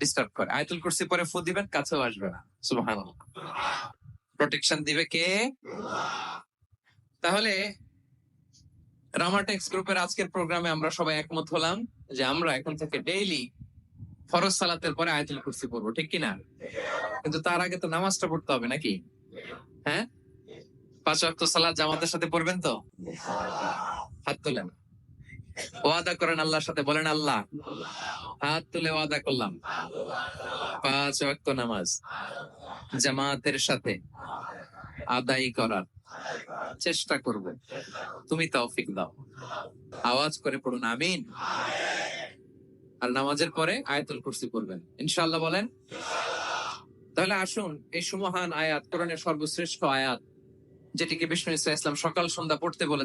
Disturb করে। আয়তুল কুরসি পরে ফু দিবেন, কাছেও আসবে না। সুবহান প্রোটেকশন দিবে কে? তাহলে রামাটেক্স গ্রুপের আজকের প্রোগ্রামে আমরা সবাই একমত হলাম যে আমরা এখন থেকে ডেইলি ফরজ সালাতের পরে আয়াতুল কুরসি পড়ব, ঠিক কিনা? কিন্তু তার আগে তো নামাজটা পড়তে হবে নাকি? হ্যাঁ? পাঁচ ওয়াক্ত সালাত জামাতের সাথে পড়বেন তো? হাত তোলেন। ওয়াদা করেন আল্লাহর সাথে, বলেন আল্লাহ। হাত তুলে ওয়াদা করলাম। পাঁচ ওয়াক্ত নামাজ জামাতের সাথে আদায় করার চেষ্টা করব তুমি তৌফিক দাও। আওয়াজ করে পড়ুন, আমিন। আর নামাজের পরে আয়াতুল কুরসি পড়বেন। ইনশাআল্লাহ বলেন। তাহলে আসুন, এই সুমহান আয়াত, কোরআনের সর্বশ্রেষ্ঠ আয়াত, যেটিকে বিষ্ণু ইসলাম সকাল সন্ধ্যা পড়তে বলে